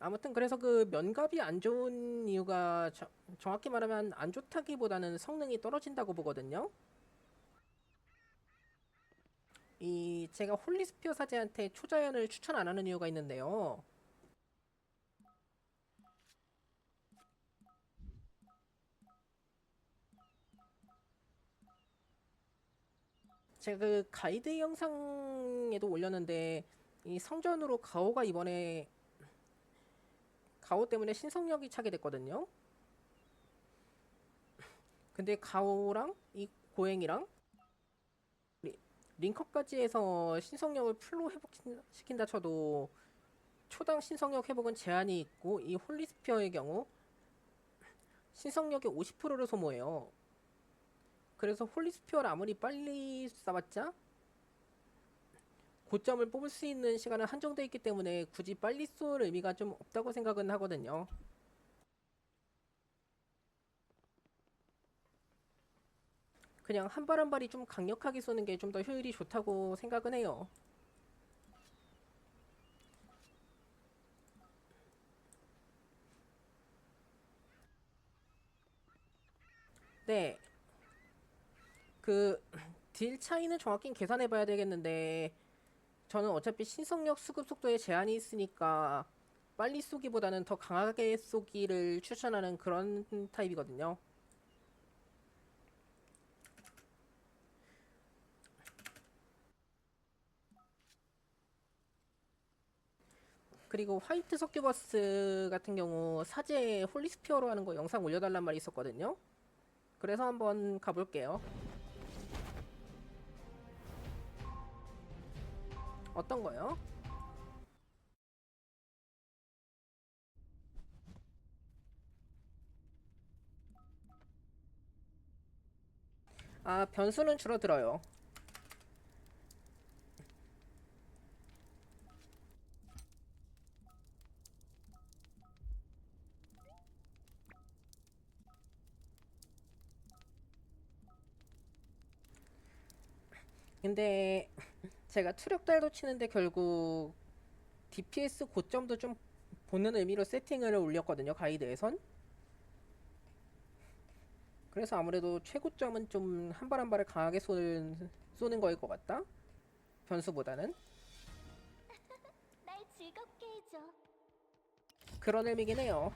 아무튼 그래서 그 면갑이 안 좋은 이유가 저- 정확히 말하면 안 좋다기보다는 성능이 떨어진다고 보거든요. 이 제가 홀리스피어 사제한테 초자연을 추천 안 하는 이유가 있는데요. 제가 그 가이드 영상에도 올렸는데 이 성전으로 가오가 이번에 가오 때문에 신성력이 차게 됐거든요. 근데 가오랑 이 고행이랑 리- 링커까지 해서 신성력을 풀로 회복시킨다 쳐도 초당 신성력 회복은 제한이 있고 이 홀리스피어의 경우 신성력의 50%를 소모해요. 그래서 홀리스피어를 아무리 빨리 쏴봤자 고점을 뽑을 수 있는 시간은 한정돼 있기 때문에 굳이 빨리 쏠 의미가 좀 없다고 생각은 하거든요. 그냥 한 발 한 발이 좀 강력하게 쏘는 게 좀 더 효율이 좋다고 생각은 해요. 네. 그 딜 차이는 정확히 계산해 봐야 되겠는데 저는 어차피 신성력 수급 속도에 제한이 있으니까 빨리 쏘기보다는 더 강하게 쏘기를 추천하는 그런 타입이거든요. 그리고 화이트 서큐버스 같은 경우 사제 홀리스피어로 하는 거 영상 올려달란 말이 있었거든요. 그래서 한번 가볼게요. 어떤 거요? 아, 변수는 줄어들어요. 근데 제가 투력달도 치는데 결국 DPS 고점도 좀 보는 의미로 세팅을 올렸거든요 가이드에선. 그래서 아무래도 최고점은 좀 한 발 한 발을 강하게 쏘는, 쏘는 거일 것 같다. 변수보다는. 날 즐겁게 해줘. 그런 의미긴 해요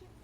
Thank you.